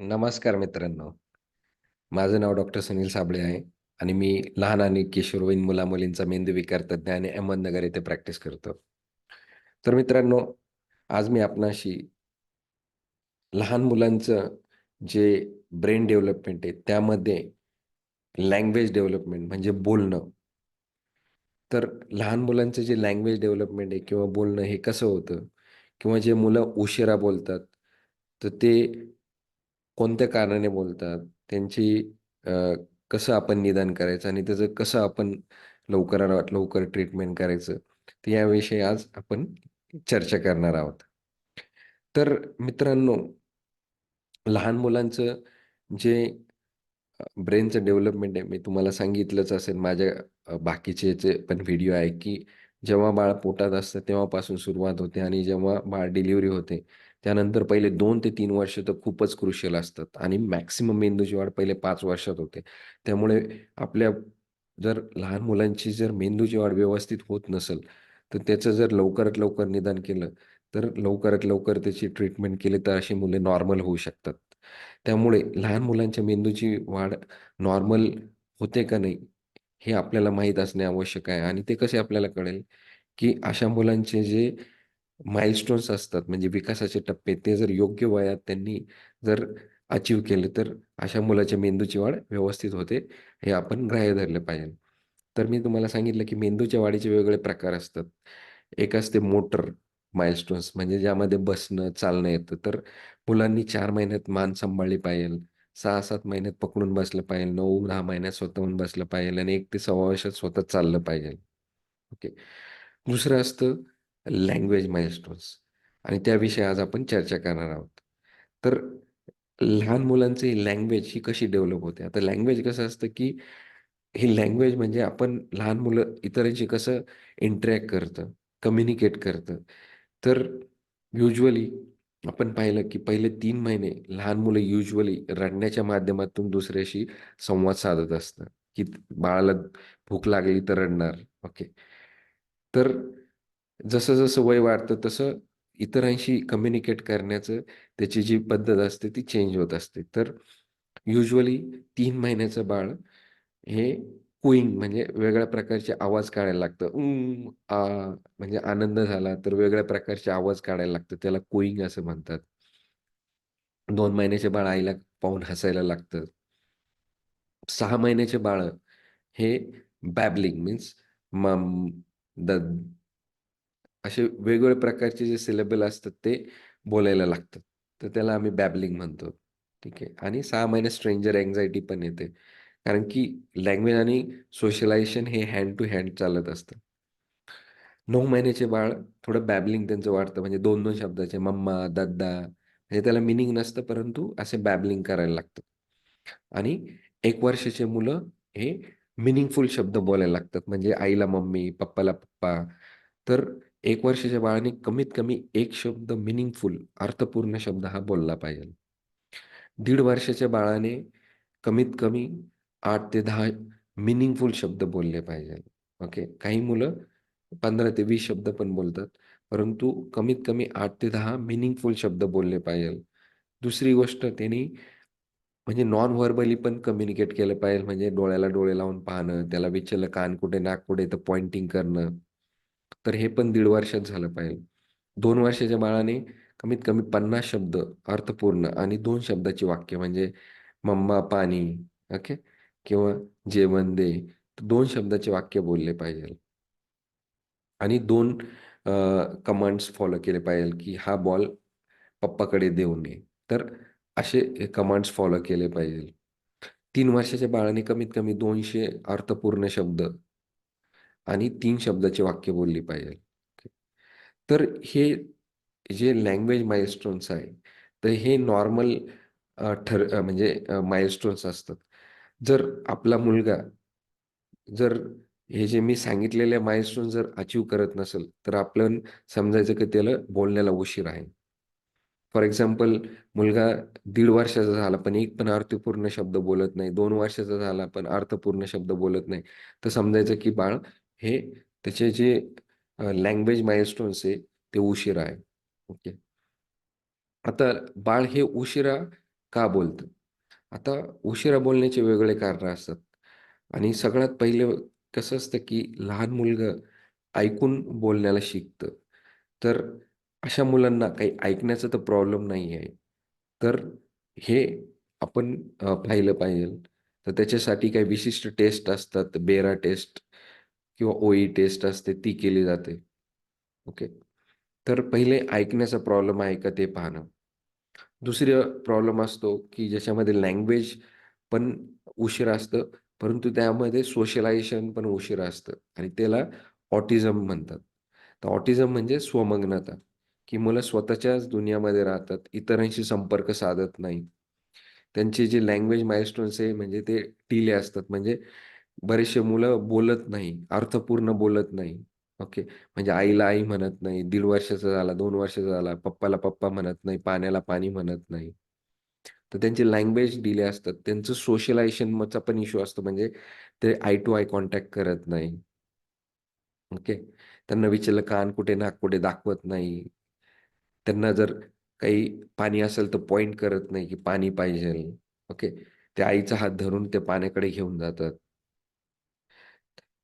नमस्कार मित्रांनो. माझं नाव डॉक्टर सुनील साबळे आहे आणि मी लहान आणि किशोरवयीन मुला-मुलींचा मेंदू विकार तज्ञ आणि अहमदनगर येथे प्रॅक्टिस करतो. तर मित्रांनो, आज मी आपणाशी लहान मुलांचं जे ब्रेन डेव्हलपमेंट आहे, त्यामध्ये लँग्वेज डेव्हलपमेंट म्हणजे बोलणं. तर लहान मुलांचं जे लँग्वेज डेव्हलपमेंट आहे किंवा बोलणं हे कसं होतं? किंवा जे मुलं उशिरा बोलतात, तर ते कोणत्या कारणाने बोलतात? त्यांची कसं आपण निदान करायचं आणि त्याचं कसं आपण लवकरात लवकर ट्रीटमेंट करायचं? तर याविषयी आज आपण चर्चा करणार आहोत. तर मित्रांनो, लहान मुलांचं जे ब्रेनचं डेव्हलपमेंट आहे, मी तुम्हाला सांगितलंच असेल माझ्या बाकीचे जे पण व्हिडिओ आहे, की जेव्हा बाळ पोटात असतं तेव्हापासून सुरुवात होते आणि जेव्हा बाळ डिलिव्हरी होते, त्यानंतर पहिले दोन ते तीन वर्ष तर खूपच क्रुशियल असतात आणि मॅक्सिमम मेंदूची वाढ पहिले पाच वर्षात होते. त्यामुळे आपल्या जर लहान मुलांची जर मेंदूची वाढ व्यवस्थित होत नसेल, तर त्याचं जर लवकरात लवकर निदान केलं, तर लवकरात लवकर त्याची ट्रीटमेंट केली तर अशी मुले नॉर्मल होऊ शकतात. त्यामुळे लहान मुलांच्या मेंदूची वाढ नॉर्मल होते का नाही, हे आपल्याला माहीत असणे आवश्यक आहे आणि ते कसे आपल्याला कळेल, की अशा मुलांचे जे माइलस्टोन्स असतात म्हणजे विकासाचे टप्पे ते जर योग्य वयात त्यांनी जर अचीव केले, तर अशा मुलाच्या मेंदूची वाढ व्यवस्थित होते, हे आपण ग्राह्य धरलं पाहिजे. तर मी तुम्हाला सांगितलं, की मेंदूच्या वाढीचे वेगवेगळे प्रकार असतात. एक असते मोटर माइलस्टोन्स म्हणजे ज्यामध्ये बसणं, चालणं येतं. तर मुलांनी चार महिन्यात मान सांभाळली पाहिजे. 6-7 महिन्यात पकडून बसलं पाहिजे. नऊ दहा महिन्यात स्वतःहून बसलं पाहिजे आणि एक ते सव्वा वर्षात स्वतः चाललं पाहिजे. ओके. दुसरं असतं लँग्वेज माइलस्टोन्स आणि त्याविषयी आज आपण चर्चा करणार आहोत. तर लहान मुलांची लँग्वेज ही कशी डेव्हलप होते? आता लँग्वेज कसं असतं, की ही लँग्वेज म्हणजे आपण लहान मुलं इतरांशी कसं इंटरॅक्ट करतं, कम्युनिकेट करतं. तर युजली आपण पाहिलं, की पहिले तीन महिने लहान मुलं युजली रडण्याच्या माध्यमातून दुसऱ्याशी संवाद साधत असतं, की बाळाला भूक लागली तर रडणार. ओके. तर जसं-जसं वय वाढतं तसं इतरांशी कम्युनिकेट करण्याचं त्याची जी पद्धत असते ती चेंज होत असते. तर युजली तीन महिन्याचं बाळ हे कुईंग म्हणजे वेगळ्या प्रकारचे आवाज काढायला लागतं. आ म्हणजे आनंद झाला तर वेगळ्या प्रकारचे आवाज काढायला लागतं. त्याला कुईंग असं म्हणतात. दोन महिन्याचे बाळ आईला पाहून हसायला लागतं. सहा महिन्याचे बाळ हे बॅबलिंग मीन्स मम, द असे वेगवेगळ्या प्रकारचे जे सिलेबल असतात ते बोलायला लागतात. तर त्याला आम्ही बॅबलिंग म्हणतो. ठीक आहे. आणि सहा महिने स्ट्रेंजर अँझायटी पण येते. कारण की लँग्वेज आणि सोशलायझेशन हे हँड टू हँड चालत असतं. नऊ महिन्याचे बाळ थोडं बॅबलिंग त्यांचं वाढतं म्हणजे 2-2 शब्दाचे मम्मा, दादा म्हणजे त्याला मिनिंग नसतं परंतु असे बॅबलिंग करायला लागतं. आणि एक वर्षाचे मुलं हे मिनिंगफुल शब्द बोलायला लागतात. म्हणजे आईला मम्मी, पप्पाला पप्पा. तर 1 वर्षाच्या बाळाने कमीत कमी एक शब्द मिनिंगफुल अर्थपूर्ण शब्द हा बोलला पाहिजे. दीड वर्षाच्या बाळाने कमीत कमी आठ ते दहा मिनिंगफुल शब्द बोलले पाहिजे. ओके. काही मुलं 15 ते वीस शब्द पण बोलतात. परंतु कमीत कमी आठ ते दहा मिनिंगफुल शब्द बोलले पाहिजे. दुसरी गोष्ट त्यांनी म्हणजे नॉन व्हर्बली पण कम्युनिकेट केलं पाहिजे. म्हणजे डोळ्याला डोळे लावून पाहणं, त्याला विचारलं कान कुठे, नाक कुठे तर पॉइंटिंग करणं. तर हे पण दीड वर्षात झालं पाहिजे. दोन वर्षाच्या बाळाने कमीत कमी 50 शब्द अर्थपूर्ण आणि दोन शब्दाची वाक्य म्हणजे मम्मा पाणी, ओके किंवा जेवण दे. दोन शब्दाचे वाक्य बोलले पाहिजे. आणि दोन कमांड्स फॉलो केले पाहिजे, की हा बॉल पप्पाकडे देऊ नये. तर असे कमांड्स फॉलो केले पाहिजे. तीन वर्षाच्या बाळाने कमीत कमी दोनशे अर्थपूर्ण शब्द आणि तीन शब्दाचे वाक्य बोलली पाहिजे. तर हे जे लँग्वेज माइलस्टोन्स आहे, तर हे नॉर्मल ठर म्हणजे माइलस्टोन्स असतात. जर आपला मुलगा जर हे जे मी सांगितलेले माइलस्टोन जर अचीव करत नसेल, तर आपण समजायचं की त्याला बोलण्याला उशीर आहे. फॉर एक्झाम्पल मुलगा दीड वर्षाचा झाला, पण एक पण अर्थपूर्ण शब्द बोलत नाही. दोन वर्षाचा झाला, पण अर्थपूर्ण शब्द बोलत नाही. तर समजायचं की बाळ हे त्याचे जे लँग्वेज माइलस्टोन्स आहे, ते उशिरा आहे. ओके. आता बाळ हे उशिरा का बोलतं? आता उशिरा बोलण्याचे वेगळे कारणं असतात आणि सगळ्यात पहिलं कसं असतं, की लहान मुलगं ऐकून बोलण्याला शिकतं. तर अशा मुलांना काही ऐकण्याचा तर प्रॉब्लेम नाही आहे. तर हे आपण पाहिलं पाहिजे. तर त्याच्यासाठी काही विशिष्ट टेस्ट असतात. बेरा टेस्ट किंवा ओई टेस्ट असते ती केली जाते. ओके. तर पहिले ऐकण्याचा प्रॉब्लेम आहे का ते पाहणं. दुसरं प्रॉब्लेम असतो, की ज्याच्यामध्ये लँग्वेज पण उशीर असतं, परंतु त्यामध्ये सोशलायझेशन पण उशीर असतं आणि त्याला ऑटिझम म्हणतात. तर ऑटिझम म्हणजे स्वमग्नता, की मुलं स्वतःच्याच दुनियामध्ये राहतात, इतरांशी संपर्क साधत नाही. त्यांचे जे लँग्वेज माइलस्टोन्स आहे म्हणजे ते डिले असतात. म्हणजे बरेचसे मुलं बोलत नाही, अर्थपूर्ण बोलत नाही. ओके. म्हणजे आईला आई म्हणत नाही, दीड वर्षाचा झाला, दोन वर्षाचा झाला, पप्पाला पप्पा म्हणत नाही, पाण्याला पाणी म्हणत नाही. तर त्यांचे लँग्वेज डिले असतात. त्यांचं सोशलायझेशनचा पण इश्यू असतो. म्हणजे ते आय टू आय कॉन्टॅक्ट करत नाही. ओके. त्यांना विचारलं कान कुठे, नाक कुठे दाखवत नाही. त्यांना जर काही पाणी असेल तर पॉइंट करत नाही, की पाणी पाहिजेल. ओके. ते आईचा हात धरून ते पाण्याकडे घेऊन जातात.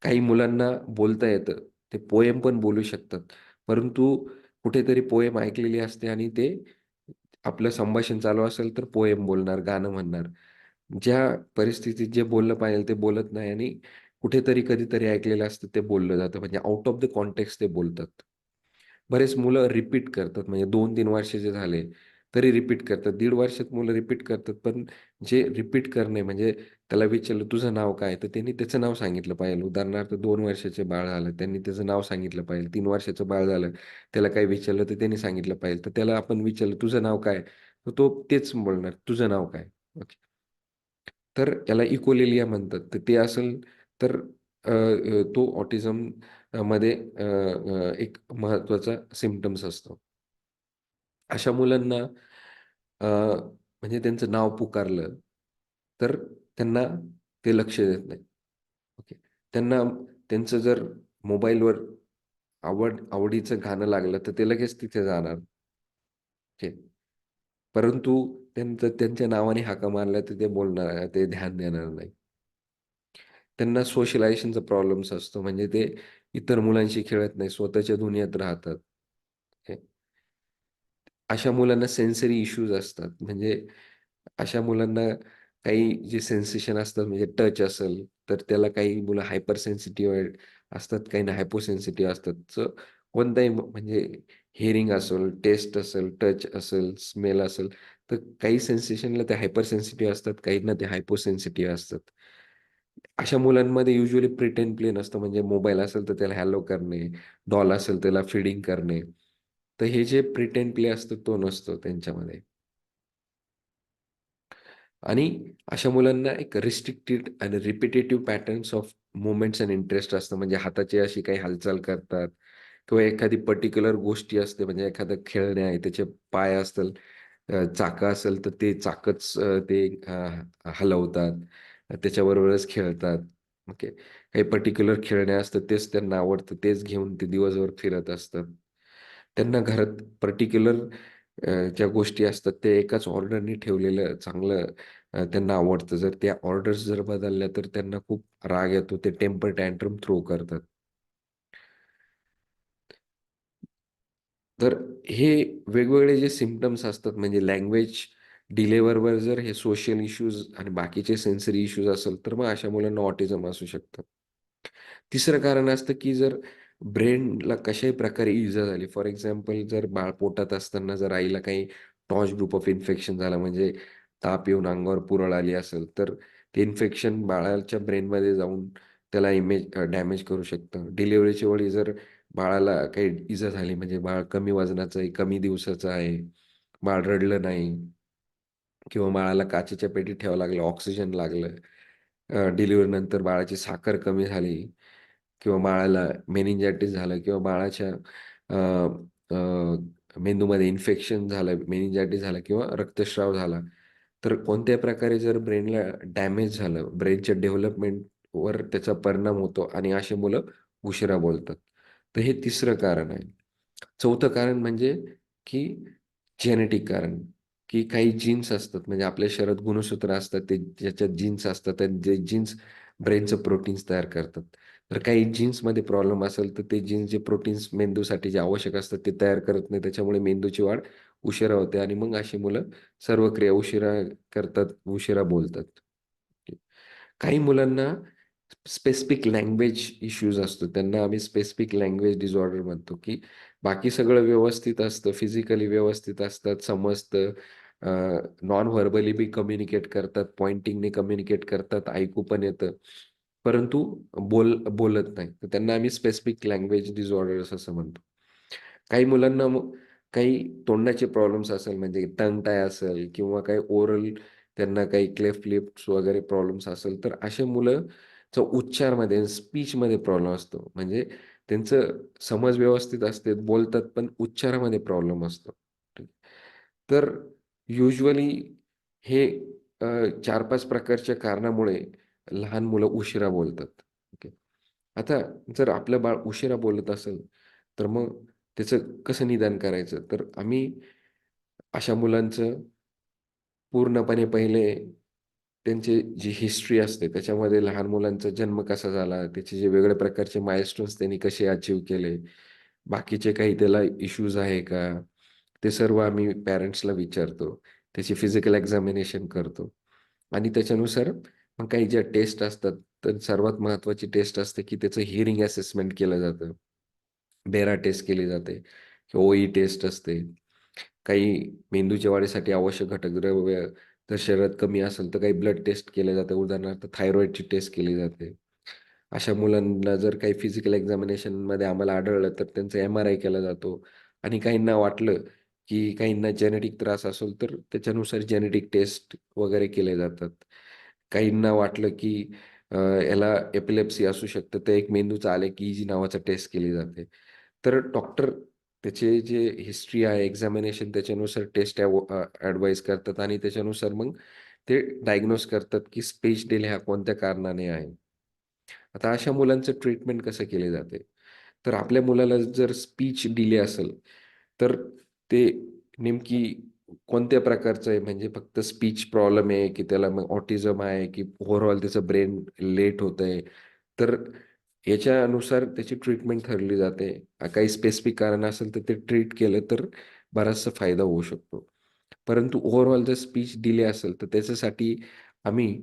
काही मुलांना बोलता येतं. ते पोएम पण बोलू शकतात. परंतु कुठेतरी पोएम ऐकलेली असते आणि ते आपलं संभाषण चालू असेल तर पोएम बोलणार, गाणं म्हणणार. ज्या परिस्थितीत जे बोललं पाहिजे ते बोलत नाही आणि कुठेतरी कधीतरी ऐकलेलं असतं ते बोललं जातं. म्हणजे आउट ऑफ द कॉन्टेक्स्ट ते बोलतात. बरेच मुलं रिपीट करतात म्हणजे 2-3 वर्षाचे झाले, तरी रिपीट करतात. दीड वर्षात मुलं रिपीट करतात. पण जे रिपीट करणे म्हणजे त्याला विचारलं, "तुझं नाव काय?" तर त्यांनी त्याचं नाव सांगितलं पाहिजे. उदाहरणार्थ दोन वर्षाचे बाळ झालं, त्यांनी त्याचं नाव सांगितलं पाहिजे. तीन वर्षाचं बाळ झालं, त्याला काही विचारलं तर त्यांनी सांगितलं पाहिजे. तर त्याला आपण विचारलं, "तुझं नाव काय?" तर तो तेच बोलणार, "तुझं नाव काय?" ओके. तर याला इकोलेलिया म्हणतात. तर ते असेल तर तो ऑटिझममध्ये एक महत्त्वाचा सिमटम्स असतो. अशा मुलांना म्हणजे त्यांचं नाव पुकारलं, तर त्यांना ते लक्ष देत नाही. ओके. त्यांना त्यांचं जर मोबाईलवर आवड आवडीचं गाणं लागलं, तर ते लगेच तिथे जाणार. ओके. परंतु त्यांचं त्यांच्या नावाने हाका मारल्या, तर ते बोलणार ते ध्यान देणार नाही. त्यांना सोशलायझेशनचा प्रॉब्लेम्स असतो. म्हणजे ते इतर मुलांशी खेळत नाही, स्वतःच्या दुनियेत राहतात. हे अशा मुलांना सेन्सरी इश्यूज असतात. म्हणजे अशा मुलांना काही जे सेन्सेशन असतात म्हणजे टच असेल, तर त्याला काही मुलं हायपर सेन्सिटिव्ह असतात, काहींना हायपो सेन्सिटिव्ह असतात. सो कोणताही म्हणजे हिअरिंग असेल, टेस्ट असेल, टच असेल, स्मेल असेल, तर काही सेन्सेशनला ते हायपर सेन्सिटिव्ह असतात, काहींना ते हायपो सेन्सिटिव्ह असतात. अशा मुलांमध्ये युज्युअली प्रिटेंड प्ले नसतं. म्हणजे मोबाईल असेल तर त्याला हॅलो करणे, डॉल असेल त्याला फीडिंग करणे. तर हे जे प्रिटेन प्ले असतो तो नसतो त्यांच्यामध्ये. आणि अशा मुलांना एक रिस्ट्रिक्टेड आणि repetitive patterns of movements and interest असतं. म्हणजे हाताची अशी काही हालचाल करतात किंवा एखादी पर्टिक्युलर गोष्टी असते म्हणजे एखादं खेळणे आहे, त्याचे पाय असतील, चाकं असेल तर ते चाकच ते हलवतात. त्याच्याबरोबरच खेळतात. ओके. काही पर्टिक्युलर खेळणे असतात तेच त्यांना आवडतं. तेच घेऊन ते दिवसभर फिरत असतात. त्यांना घरात पर्टिक्युलर ज्या गोष्टी असतात त्या एकाच ऑर्डरनी ठेवलेलं चांगलं त्यांना आवडतं. जर त्या ऑर्डर्स जर बदलल्या तर त्यांना खूप राग येतो. ते टेम्पर टँट्रम थ्रो करतात. तर हे वेगवेगळे जे सिमटम्स असतात म्हणजे लँग्वेज डिलेवरवर जर हे सोशल इश्यूज आणि बाकीचे सेन्सरी इश्यूज असेल, तर मग अशा मुलांना ऑटिझम असू शकतं. तिसरं कारण असतं, की जर ब्रेनला कशाही प्रकारे इजा झाली. फॉर एक्झाम्पल जर बाळ पोटात असताना जर आईला काही टॉर्च ग्रुप ऑफ इन्फेक्शन झालं म्हणजे ताप येऊन अंगावर पुरळ आली असेल, तर ते इन्फेक्शन बाळाच्या ब्रेनमध्ये जाऊन त्याला इमेज डॅमेज करू शकतं. डिलिव्हरीच्या वेळी जर बाळाला काही इजा झाली म्हणजे बाळ कमी वजनाचं आहे, कमी दिवसाचं आहे, बाळ रडलं नाही किंवा बाळाला काचेच्या पेटीत ठेवावं लागलं, ऑक्सिजन लागलं. डिलिव्हरी नंतर बाळाची साखर कमी झाली किंवा बाळाला मेनिंजायटिस झालं किंवा बाळाच्या मेंदूमध्ये इन्फेक्शन झालं, मेनिंजायटिस झालं किंवा रक्तस्राव झाला. तर कोणत्या प्रकारे जर ब्रेनला डॅमेज झालं, ब्रेनच्या डेव्हलपमेंटवर त्याचा परिणाम होतो आणि असे मुलं उशिरा बोलतात. तर हे तिसरं कारण आहे. चौथं कारण म्हणजे की जेनेटिक कारण. की काही जीन्स असतात म्हणजे आपल्या शरीरात गुणसूत्र असतात ते ज्याच्यात जीन्स असतात आणि जे जीन्स ब्रेनचं प्रोटीन्स तयार करतात. तर काही जीन्समध्ये प्रॉब्लेम असेल तर ते जीन्स जे प्रोटीन्स मेंदूसाठी जे आवश्यक असतात ते तयार करत नाही. त्याच्यामुळे मेंदूची वाढ उशिरा होते आणि मग अशी मुलं सर्व क्रिया उशिरा करतात, उशिरा बोलतात. काही मुलांना स्पेसिफिक लँग्वेज इश्यूज असतो. त्यांना आम्ही स्पेसिफिक लँग्वेज डिसऑर्डर म्हणतो, की बाकी सगळं व्यवस्थित असतं, फिजिकली व्यवस्थित असतात, समजतं. नॉन व्हर्बली बी कम्युनिकेट करतात, पॉइंटिंगने कम्युनिकेट करतात, ऐकू पण येतं. परंतु बोल बोलत नाही. तर त्यांना आम्ही स्पेसिफिक लँग्वेज डिसऑर्डर्स असं म्हणतो. काही मुलांना मग काही तोंडाचे प्रॉब्लेम्स असेल म्हणजे टंग टाय असेल किंवा काही ओरल त्यांना काही क्लेफ लिप्स वगैरे प्रॉब्लेम्स असेल, तर असे मुलंचं उच्चारमध्ये स्पीचमध्ये प्रॉब्लेम असतो. म्हणजे त्यांचं समज व्यवस्थित असते, बोलतात पण उच्चारामध्ये प्रॉब्लेम असतो. तर युजली हे चार पाच प्रकारच्या कारणामुळे लहान मुलं उशिरा बोलतात. ओके. आता जर आपलं बाळ उशिरा बोलत असेल, तर मग त्याचं कसं निदान करायचं? तर आम्ही अशा मुलांचं पूर्णपणे पहिले त्यांची जी हिस्ट्री असते त्याच्यामध्ये लहान मुलांचा जन्म कसा झाला, त्याचे जे वेगळ्या प्रकारचे माइलस्टोन्स त्यांनी कसे अचीव केले, बाकीचे काही त्याला इश्यूज आहे का? ते सर्व आम्ही पॅरेंट्सला विचारतो. त्याची फिजिकल एक्झामिनेशन करतो आणि त्याच्यानुसार मग काही ज्या टेस्ट असतात, तर सर्वात महत्वाची टेस्ट असते, की त्याचं हिअरिंग असेसमेंट केलं जातं. बेरा टेस्ट केली जाते, ओई टेस्ट असते. काही मेंदूच्या वाढीसाठी आवश्यक घटकद्रव्य जर शरीरात कमी असेल, तर काही ब्लड टेस्ट केले जाते. उदाहरणार्थ थायरॉईडची टेस्ट केली जाते. अशा मुलांना जर काही फिजिकल एक्झामिनेशनमध्ये आम्हाला आढळलं, तर त्यांचा एम-आर-आय केला जातो आणि काहींना वाटलं, की काहींना जेनेटिक त्रास असेल, तर त्याच्यानुसार जेनेटिक टेस्ट वगैरे केले जातात. काहींना वाटलं, की याला एपिलेप्सी असू शकतं, ते एक मेंदूचा आलं की जी नावाचा टेस्ट केली जाते. तर डॉक्टर त्याचे जे हिस्ट्री आहे, एक्झामिनेशन त्याच्यानुसार टेस्ट ॲडवाईज करतात आणि त्याच्यानुसार मग ते डायग्नोज करतात, की स्पीच डिले हा कोणत्या कारणाने आहे. आता अशा मुलांचं ट्रीटमेंट कसं केले जाते? तर आपल्या मुलाला जर स्पीच डिले असेल, तर ते नेमकी कोणत्या प्रकारचं आहे? म्हणजे फक्त स्पीच प्रॉब्लेम आहे, की त्याला मग ऑटिझम आहे, की ओव्हरऑल त्याचं ब्रेन लेट होतंय. तर याच्यानुसार त्याची ट्रीटमेंट ठरली जाते. काही स्पेसिफिक कारण असेल, तर ते ट्रीट केलं तर बराचसा फायदा होऊ शकतो. परंतु ओव्हरऑल जर स्पीच डिले असेल, तर त्याच्यासाठी आम्ही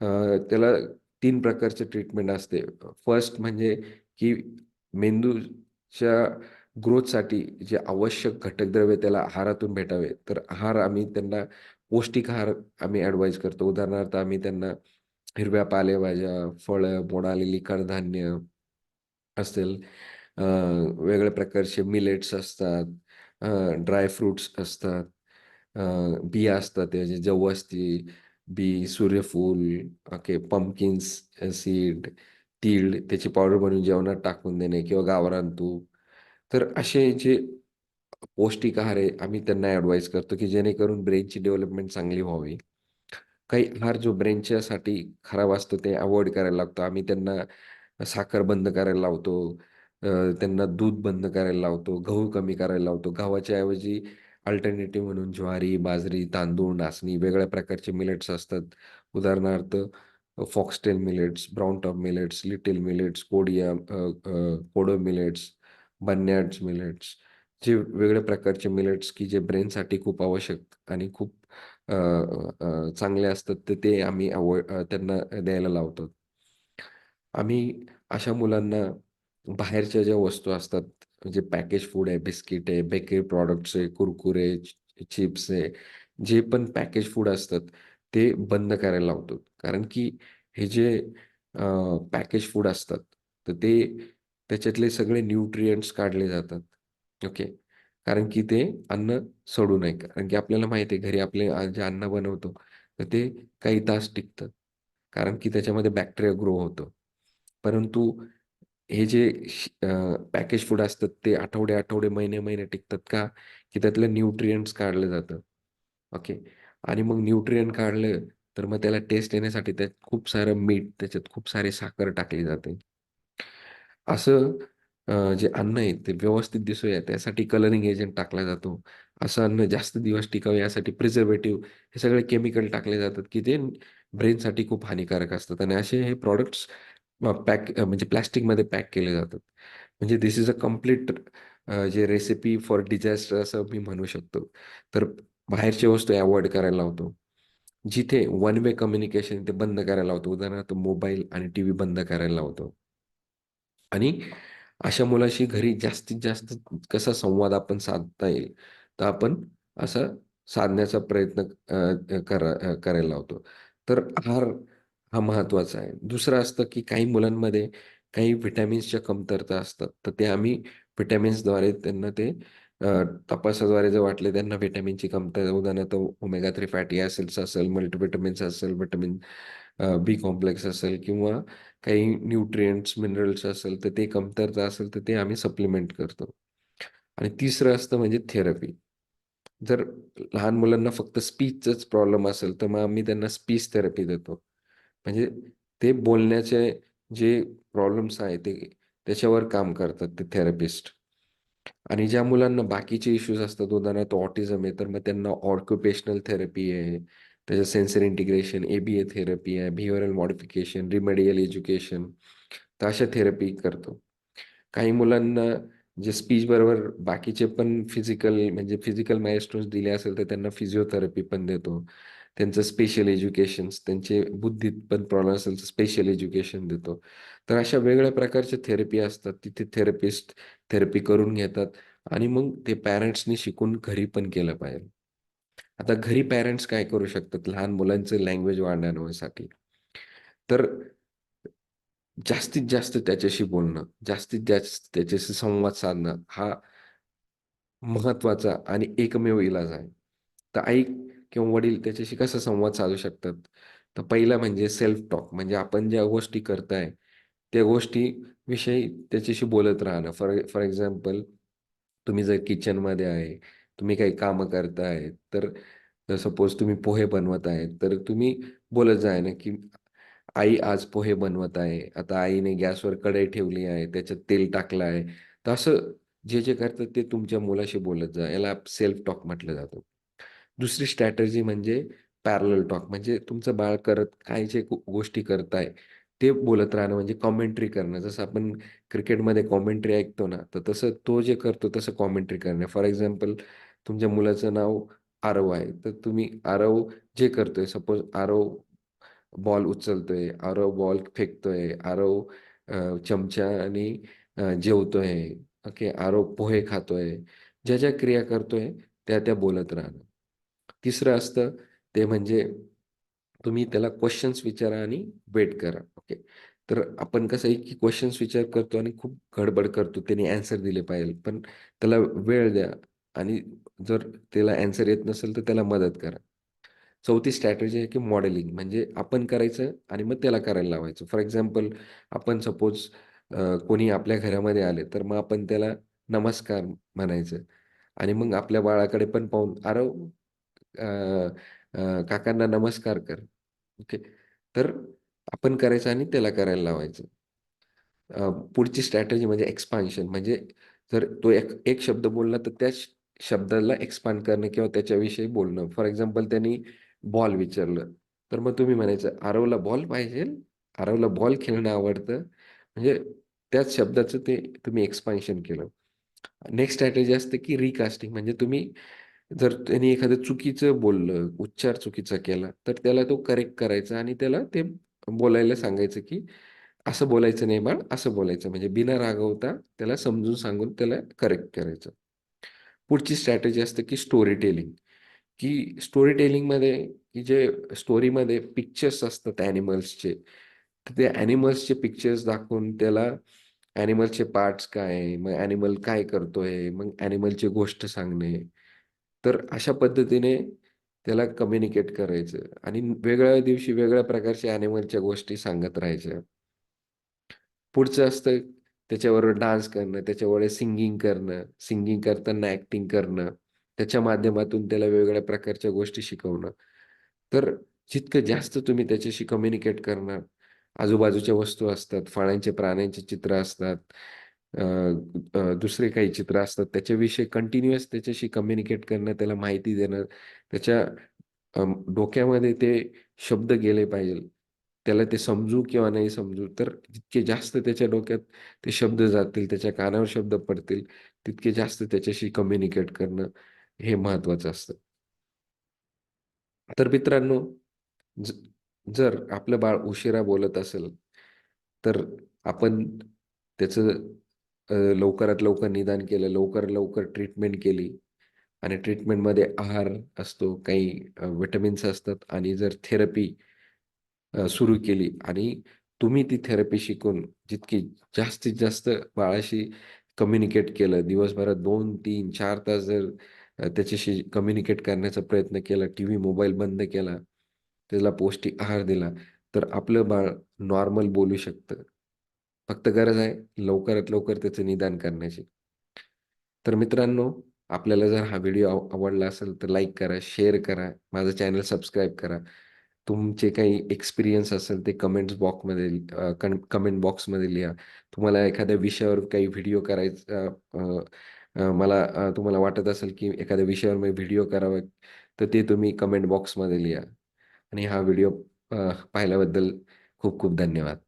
त्याला तीन प्रकारचे ट्रीटमेंट असते. फर्स्ट म्हणजे की मेंदूच्या ग्रोथसाठी जे आवश्यक घटकद्रव्य त्याला आहारातून भेटावे, तर आहार आम्ही त्यांना पौष्टिक आहार आम्ही ॲडवाईज करतो. उदाहरणार्थ आम्ही त्यांना हिरव्या पालेभाज्या, फळं, मोडालेली कडधान्य असेल, वेगळ्या प्रकारचे मिलेट्स असतात, ड्राय फ्रुट्स असतात, बिया असतात त्याचे जवसची बी, सूर्यफूल, ओके, पंपकिन्स सीड, तीळ त्याची पावडर बनवून जेवणात टाकून देणे किंवा गावरान तूप. तर असे जे पौष्टिक आहार आहे, आम्ही त्यांना ॲडवाईज करतो, की जेणेकरून ब्रेनची डेव्हलपमेंट चांगली व्हावी. काही आहार जो ब्रेनच्यासाठी खराब असतो ते अवॉइड करायला लागतो. आम्ही त्यांना साखर बंद करायला लावतो. त्यांना दूध बंद करायला लावतो. गहू कमी करायला लावतो. गव्हाच्या ऐवजी अल्टरनेटिव्ह म्हणून ज्वारी, बाजरी, तांदूळ, नाचणी वेगळ्या प्रकारचे मिलेट्स असतात. उदाहरणार्थ foxtail millets, brown top millets, little millets, Kodia कोडो मिलेट्स, बन्याड्स मिलेट्स जे वेगळ्या प्रकारचे मिलेट्स, की जे ब्रेनसाठी खूप आवश्यक आणि खूप चांगले असतात, तर ते आम्ही अवॉइड त्यांना द्यायला लावतो. आम्ही अशा मुलांना बाहेरच्या ज्या वस्तू असतात, म्हणजे पॅकेज फूड आहे, बिस्किट आहे, बेकरी प्रॉडक्ट्स आहे, कुरकुरे, चिप्स आहे, जे पण पॅकेज फूड असतात, ते बंद करायला लावतो. कारण की हे जे पॅकेज फूड असतात, तर ते त्याच्यातले सगळे न्यूट्रियंट्स काढले जातात. ओके. कारण की ते अन्न सोडू नये. कारण की आपल्याला माहिती आहे घरी आपले जे अन्न बनवतो, तर ते काही तास टिकतं. कारण की त्याच्यामध्ये बॅक्टेरिया ग्रो होतो. परंतु हे जे पॅकेज फूड असतात ते आठवडे-आठवडे, महिने-महिने टिकतात का? की त्यातलं न्यूट्रियंट्स काढलं जातं. ओके. आणि मग न्यूट्रियंट काढलं, तर मग त्याला टेस्ट येण्यासाठी त्यात खूप सारं मीठ, त्याच्यात खूप सारे साखर टाकली जाते. असं जे अन्न आहे ते व्यवस्थित दिसूया त्यासाठी कलरिंग एजंट टाकला जातो असं अन्न जास्त दिवस टिकावं यासाठी प्रिझर्वेटिव्ह हे सगळे केमिकल टाकले जातात, की ते ब्रेनसाठी खूप हानिकारक असतात आणि असे हे प्रॉडक्ट्स पॅक म्हणजे प्लॅस्टिकमध्ये पॅक केले जातात. म्हणजे दिस इज अ कंप्लीट जे रेसिपी फॉर डिझास्टर असं मी म्हणू शकतो. तर बाहेरच्या वस्तू अव्हॉइड करायला लावतो. जिथे वन वे कम्युनिकेशन ते बंद करायला लावतो. उदाहरणार्थ मोबाईल आणि टीव्ही बंद करायला लावतो. आणि अशा मुलाशी घरी जास्तीत जास्त कसा संवाद आपण साधता येईल, तर आपण असं साधण्याचा प्रयत्न करा करायला लावतो. तर आहार हा महत्त्वाचा आहे. दुसरं असतं, की काही मुलांमध्ये काही व्हिटॅमिन्सच्या कमतरता असतात. तर ते आम्ही व्हिटॅमिन्सद्वारे त्यांना ते तपासाद्वारे जर वाटले त्यांना व्हिटॅमिनची कमतरता उदाहरणार्थ ओमेगा थ्री फॅटी ॲसिड्स असेल, मल्टीव्हिटॅमिन्स असेल, व्हिटॅमिन बी कॉम्प्लेक्स असेल किंवा काही न्यूट्रिएंट्स, मिनरल्स असेल, तर ते कमतरता असेल, तर ते आम्ही सप्लिमेंट करतो. आणि तिसरं असतं म्हणजे थेरपी. जर लहान मुलांना फक्त स्पीचचाच प्रॉब्लेम असेल, तर मग आम्ही त्यांना स्पीच थेरपी देतो. म्हणजे ते बोलण्याचे जे प्रॉब्लेम्स आहेत, ते त्याच्यावर काम करतात ते थेरपिस्ट. आणि ज्या मुलांना बाकीचे इश्यूज असतात, उदाहरणार्थ ऑटिझम आहे, तर मग त्यांना ऑक्युपेशनल थेरपी आहे, त्याचं sensor integration, A B A therapy आहे, बिहेवियरल मॉडिफिकेशन, रिमेडियल एज्युकेशन, तर अशा थेरपी करतो. काही मुलांना जे स्पीच बरोबर बाकीचे पण फिजिकल म्हणजे फिजिकल मायस्टोन्स दिले असेल, तर त्यांना फिजिओथेरपी पण देतो. त्यांचं स्पेशल एज्युकेशन्स, त्यांचे बुद्धीत पण प्रॉब्लेम असेल, तर स्पेशल एज्युकेशन देतो. तर अशा वेगळ्या प्रकारच्या थेरपी असतात. तिथे थेरपिस्ट थेरपी करून घेतात आणि मग ते पॅरेंट्सनी शिकून घरी पण केलं पाहिजे. आता घरी पॅरेंट्स काय करू शकतात लहान मुलांचं लँग्वेज वाढण्यासाठी तर जास्तीत जास्त त्याच्याशी बोलणं, जास्तीत जास्त त्याच्याशी संवाद साधणं हा महत्त्वाचा आणि एकमेव इलाज आहे. तर आई किंवा वडील त्याच्याशी कसा संवाद साधू शकतात? तर पहिला म्हणजे सेल्फ टॉक म्हणजे आपण ज्या गोष्टी करताय, त्या गोष्टी विषयी त्याच्याशी बोलत राहणं. फॉर फॉर एक्झाम्पल तुम्ही जर किचनमध्ये आहे, तुम्ही काही कामं करताय, तर सपोज तुम्ही पोहे बनवत आहे, तर तुम्ही बोलत जाय ना, की आई आज पोहे बनवत आहे. आता आईने गॅसवर कढई ठेवली आहे, त्याच्यात तेल टाकलं आहे. तर असं जे, जे करतात ते तुमच्या मुलाशी बोलत जा. याला सेल्फ टॉक म्हटलं जातं. दुसरी स्ट्रॅटेजी म्हणजे पॅरल टॉक म्हणजे तुमचं बाळ करत काय जे गोष्टी गोष्टी करताय, ते बोलत राहणं म्हणजे कॉमेंट्री करणं. जसं आपण क्रिकेटमध्ये कॉमेंट्री ऐकतो ना, तर तसं तो जे करतो तसं कॉमेंट्री करणं. फॉर एक्झाम्पल तुमच्या मुलाचं नाव आरव आहे, तर तुम्ही आरव जे करतोय सपोज आरव बॉल उचलतोय, आरव बॉल फेकतोय, आरव चमच्याने जेवतोय, ओके. आरव पोहे खातोय. ज्या, ज्या क्रिया करतोय त्या, त्या बोलत राहणं. तिसरं असतं ते म्हणजे तुम्ही त्याला क्वेश्चन्स विचारा आणि वेट करा. ओके. तर आपण कसं आहे, की क्वेश्चन्स विचार करतो आणि खूप गडबड करतो. त्याने अँसर दिले पाहिजे. पण त्याला वेळ द्या आणि जर त्याला अँसर येत नसेल, तर त्याला मदत करा. चौथी स्ट्रॅटेजी आहे, की मॉडेलिंग म्हणजे आपण करायचं आणि मग त्याला करायला लावायचं. फॉर एक्झाम्पल आपण सपोज कोणी आपल्या घरामध्ये आले, तर मग आपण त्याला नमस्कार म्हणायचं आणि मग आपल्या बाळाकडे पण पाहून, "आरव काकांना नमस्कार कर." ओके. तर आपण करायचं आणि त्याला करायला लावायचं. पुढची स्ट्रॅटेजी म्हणजे एक्सपान्शन म्हणजे जर तो एक एक शब्द बोलला तर त्या शब्दाला एक्सपांड करणं किंवा त्याच्याविषयी बोलणं. फॉर एक्झाम्पल त्यांनी बॉल विचारलं, तर मग तुम्ही म्हणायचं, "आरवला बॉल पाहिजे आरवला बॉल खेळणं आवडतं?" म्हणजे त्याच शब्दाचं ते तुम्ही एक्सपान्शन केलं. नेक्स्ट स्ट्रॅटेजी असते की रिकास्टिंग म्हणजे तुम्ही जर त्याने एखादं चुकीचं बोललं, उच्चार चुकीचा केला, तर त्याला तो करेक्ट करायचा आणि त्याला ते बोलायला सांगायचं, की असं बोलायचं नाही बाळ, असं बोलायचं. म्हणजे बिना रागवता त्याला समजून सांगून त्याला करेक्ट करायचं. पुढची स्ट्रॅटेजी असते, की स्टोरी टेलिंग, की स्टोरी टेलिंगमध्ये की जे स्टोरीमध्ये पिक्चर्स असतात ॲनिमल्सचे, तर ते ॲनिमल्सचे पिक्चर्स दाखवून त्याला ॲनिमलचे पार्ट्स काय मग ॲनिमल काय करतोय, मग ॲनिमलची गोष्ट सांगणे. तर अशा पद्धतीने त्याला कम्युनिकेट करायचं आणि वेगळ्या दिवशी वेगळ्या प्रकारच्या ॲनिमलच्या गोष्टी सांगत राहायच्या. पुढचं असतं त्याच्याबरोबर डान्स करणं, त्याच्यावर सिंगिंग करणं, सिंगिंग करताना ऍक्टिंग करणं, त्याच्या माध्यमातून त्याला वेगवेगळ्या प्रकारच्या गोष्टी शिकवणं. तर जितकं जास्त तुम्ही त्याच्याशी कम्युनिकेट करणार, आजूबाजूच्या वस्तू असतात, फळांचे, प्राण्यांचे चित्र असतात, दुसरे काही चित्र असतात त्याच्याविषयी कंटिन्युअस त्याच्याशी कम्युनिकेट करणं, त्याला माहिती देणं, त्याच्या डोक्यामध्ये ते शब्द गेले पाहिजे. त्याला ते समजू किंवा नाही समजू, तर जितके जास्त त्याच्या डोक्यात ते शब्द जातील, त्याच्या कानावर शब्द पडतील, तितके जास्त त्याच्याशी कम्युनिकेट करणं हे महत्त्वाचं असतं. तर मित्रांनो, जर आपलं बाळ उशिरा बोलत असेल, तर आपण त्याचं लवकरात लवकर निदान केलं, लवकर लवकर ट्रीटमेंट केली आणि ट्रीटमेंटमध्ये आहार असतो, काही विटमिन्स असतात आणि जर थेरपी सुरू केली आणि तुम्ही ती थेरपी शिकून जितकी जास्तीत जास्त बाळाशी कम्युनिकेट केलं, दिवसभरात 2, 3, 4 तास जर त्याच्याशी कम्युनिकेट करण्याचा प्रयत्न केला, टीव्ही, मोबाईल बंद केला, त्याला पौष्टिक आहार दिला, तर आपलं बाळ नॉर्मल बोलू शकतं. फक्त गरज आहे लवकरात लवकर त्याचं निदान करण्याची. तर मित्रांनो, आपल्याला जर हा व्हिडिओ आवडला असेल तर लाईक करा, शेअर करा, माझं चॅनल सबस्क्राईब करा. तुमचे काही एक्सपिरियन्स असेल ते कमेंट्स बॉक्समध्ये कमेंट बॉक्समध्ये लिहा. तुम्हाला एखाद्या विषयावर काही व्हिडिओ करायचा मला तुम्हाला वाटत असेल की एखाद्या विषयावर मी व्हिडिओ करावा, तर ते तुम्ही कमेंट बॉक्समध्ये लिहा आणि हा व्हिडिओ पाहिल्याबद्दल खूप खूप धन्यवाद.